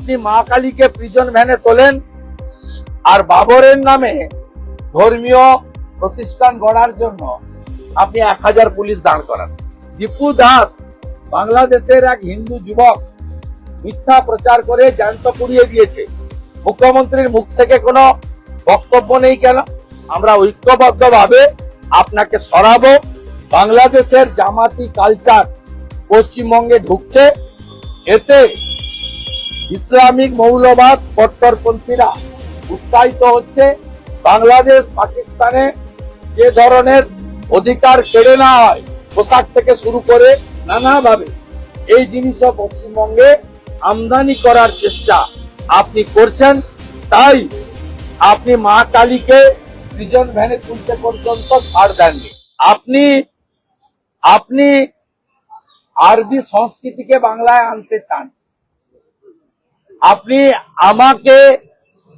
আপনি মা কালীকে প্রিজন ভ্যানে তোলেন আর বাবরের নামে ধর্মীয় প্রতিষ্ঠান গড়ার জন্য আপনি এক হাজার পুলিশ দাঁড় করান। দীপু দাস বাংলাদেশের এক হিন্দু যুবক মিথ্যা প্রচার করে জ্যান্ত পুড়িয়ে দিয়েছে। মুখ্যমন্ত্রীর মুখ থেকে কোনো বক্তব্য নেই কেন? আমরা ঐক্যবদ্ধভাবে আপনাকে সরাবো। বাংলাদেশের জামাতি কালচার পশ্চিমবঙ্গে ঢুকছে। এতে ইসলামিক মৌলবাদ কট্টরপন্থীরা উৎসাহিত হচ্ছে বাংলাদেশ পাকিস্তানে যে ধরনের অধিকার কেড়ে নেওয়া হয়, পোশাক থেকে শুরু করে নানাভাবে। এই জিনিসও পশ্চিমবঙ্গে আমদানি করার চেষ্টা আপনি করছেন, তাই আপনি মা কালীকে প্রিজন ভ্যানে তুলতে পর্যন্ত ছাড় দেননি। আপনি আপনি আরবি সংস্কৃতিকে বাংলায় আনতে চান। আপনি আমাকে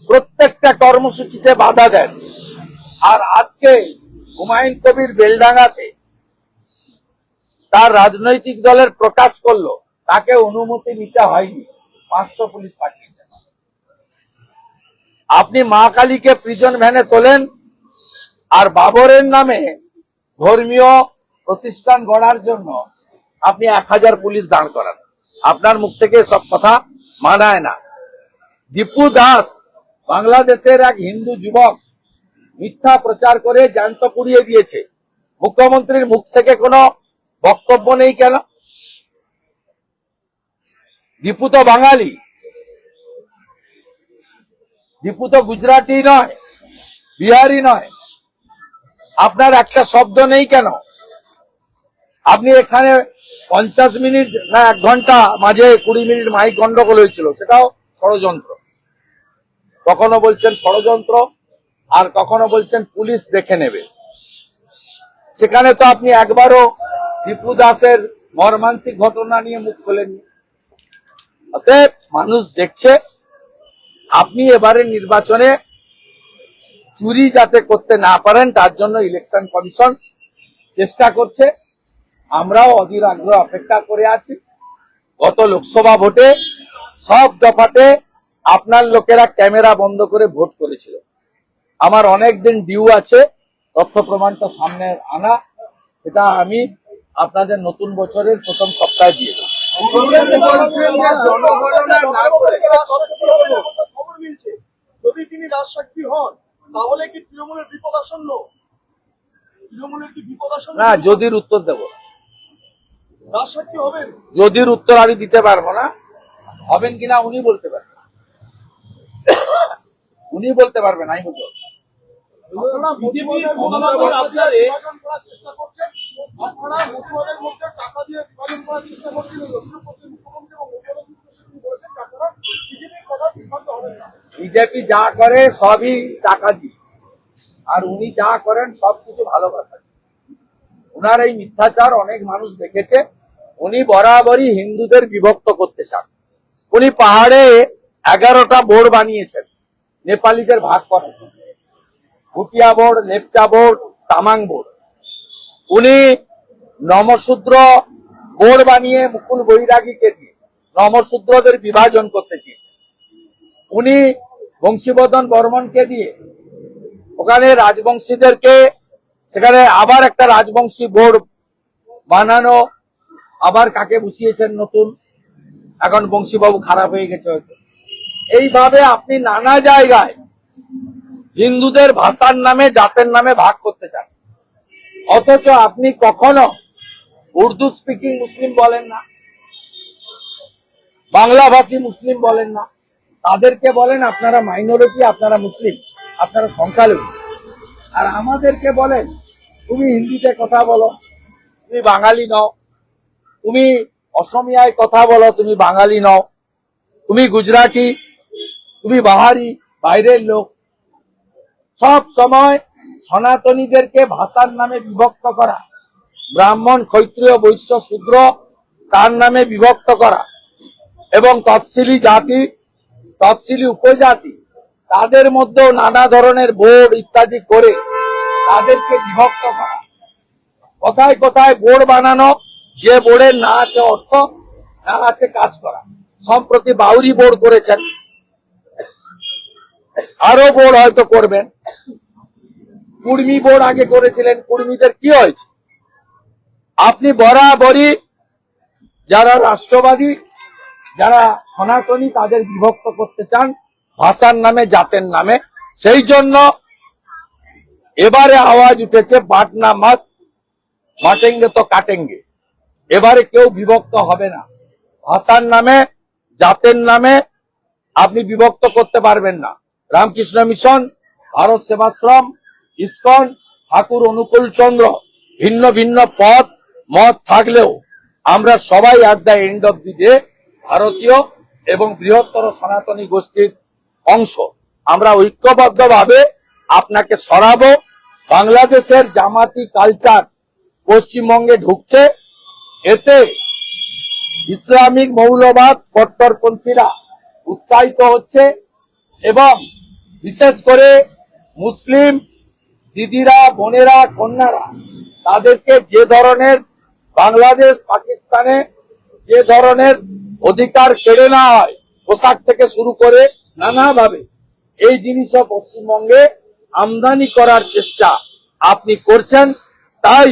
প্রত্যেকটা কর্মসূচিতে বাধা দেন। আর আজকে হুমায়ুন কবির বেলডাঙ্গাতে তার রাজনৈতিক দলের প্রকাশ করল, তাকে অনুমতি নিতে হয়নি। পাঁচশো পুলিশ পাঠিয়েছেন আপনি মা কালীকে প্রিজন ভ্যানে তোলেন, আর বাবরের নামে ধর্মীয় প্রতিষ্ঠান গড়ার জন্য আপনি এক হাজার পুলিশ দাঁড় করান। আপনার মুখ থেকে সব কথা মানায় না। দীপু দাস বাংলাদেশের এক হিন্দু যুবক মিথ্যা প্রচার করে জ্যান্ত পুড়িয়ে দিয়েছে। মুখ্যমন্ত্রীর মুখ থেকে কোনো বক্তব্য নেই কেন? দীপু তো বাঙালি। দীপু তো গুজরাটি নয়, বিহারি নয়। আপনার একটা শব্দ নেই কেন? আপনি এখানে পঞ্চাশ মিনিট না এক ঘণ্টা মাঝে কুড়ি মিনিট মাইক গন্ডগোল হয়েছিল, সেটাও ষড়যন্ত্র। কখনো বলছেন ষড়যন্ত্র, আর কখনো বলছেন পুলিশ দেখে নেবে। সেখানে তো আপনি একবারও দীপু দাসের মর্মান্তিক ঘটনা নিয়ে মুখ খোলেননি। অতএব মানুষ দেখছে, আপনি এবারে নির্বাচনে চুরি যাতে করতে না পারেন, তার জন্য ইলেকশন কমিশন চেষ্টা করছে। আমরাও অধীর আগ্রহ অপেক্ষা করে আছি। গত লোকসভা ভোটে সব দফাতে আপনার লোকেরা ক্যামেরা বন্ধ করে ভোট করেছিল। আমার অনেক দিন ডিউ আছে তথ্য প্রমাণটা সামনে আনা সেটা আমি আপনাদের নতুন বছরের প্রথম সপ্তাহে দিয়ে দেবো। যদি তিনি রাজসাক্ষী হন তাহলে কি তৃণমূলের বিপদ আসন্ন তৃণমূলের কি বিপদ আসন্ন না যদির উত্তর দেবো। যদির উত্তর আমি দিতে পারব না হবেন কিনা উনি বলতে পারবেন। উনি বলতে পারবেন আমি বলতে হবেন না। বিজেপি যা করে সবই টাকা দিয়ে। আর উনি যা করেন সবকিছু ভালোবাসা দিয়ে। উনার এই মিথ্যাচার অনেক মানুষ দেখেছে। উনি বরাবরই হিন্দুদের বিভক্ত করতে চান। উনি পাহাড়ে এগারোটা বোর্ড বানিয়েছেন। নেপালিদের ভাগ করার জন্য। Bhutia board Lepcha board, Tamang board. উনি নমশূদ্র বোর্ড বানিয়ে মুকুল বৈরাগীকে দিয়ে নমশূদ্রদের বিভাজন করতে চেয়েছেন। উনি বংশীবদন বর্মনকে দিয়ে ওখানে রাজবংশীদেরকে, সেখানে আবার একটা রাজবংশী বোর্ড বানানো আবার কাকে বসিয়েছেন নতুন? এখন বংশীবাবু খারাপ হয়ে গেছে হয়তো। এইভাবে আপনি নানা জায়গায় হিন্দুদের ভাষার নামে, জাতের নামে ভাগ করতে চান। অথচ আপনি কখনো উর্দু স্পিকিং মুসলিম বলেন না, বাংলাভাষী মুসলিম বলেন না। তাদেরকে বলেন, আপনারা মাইনরিটি আপনারা মুসলিম, আপনারা সংখ্যালঘু। আর আমাদেরকে বলেন, তুমি হিন্দিতে কথা বলো, তুমি বাঙালি নও। তুমি অসমিয়ায় কথা বলো, তুমি বাঙালি নও। তুমি গুজরাটি, তুমি বাহারি, বাইরের লোক। সব সময় সনাতনীদেরকে ভাষার নামে বিভক্ত করা। ব্রাহ্মণ, ক্ষত্রিয়, বৈশ্য, শূদ্র, তার নামে বিভক্ত করা। এবং তফসিলি জাতি, তফসিলি উপজাতি, তাদের মধ্যেও নানা ধরনের বোর্ড ইত্যাদি করে তাদেরকে বিভক্ত করা। কোথায় কোথায় বোর্ড বানানো যে বোর্ডের না আছে অর্থ, না আছে কাজ করা। সম্প্রতি বাউরি বোর্ড করেছেন। আরও বোর্ড হয়তো করবেন। কুর্মি বোর্ড আগে করেছিলেন, কুর্মীদের কি হয়েছে? আপনি বরাবরই যারা রাষ্ট্রবাদী, যারা সনাতনী, তাদের বিভক্ত করতে চান, ভাষার নামে, জাতের নামে। সেই জন্য এবারে আওয়াজ উঠেছে, বাটনা মত, মাটেঙ্গে তো কাটেঙ্গে। এবারে কেউ বিভক্ত হবে না। ভাষার নামে, জাতের নামে আপনি বিভক্ত করতে পারবেন না। রামকৃষ্ণ মিশন, ভারত সেবাশ্রম, ইস্কন, ঠাকুর অনুকূল চন্দ্র, ভিন্ন ভিন্ন পথ, মত থাকলেও আমরা সবাই at the end of the day ভারতীয় এবং বৃহত্তর সনাতনী গোষ্ঠীর অংশ। আমরা ঐক্যবদ্ধভাবে আপনাকে সরাবো। বাংলাদেশের জামাতি কালচার পশ্চিমবঙ্গে ঢুকছে। এতে ইসলামিক মৌলবাদ কট্টরপন্থীরা উৎসাহিত হচ্ছে এবং বিশেষ করে মুসলিম দিদিরা, বোনেরা, কন্যারা, তাদেরকে যে ধরনের বাংলাদেশ, পাকিস্তানে যে ধরনের অধিকার কেড়ে নেওয়া হয়, পোশাক থেকে শুরু করে নানাভাবে, এই জিনিসও পশ্চিমবঙ্গে আমদানি করার চেষ্টা আপনি করছেন। তাই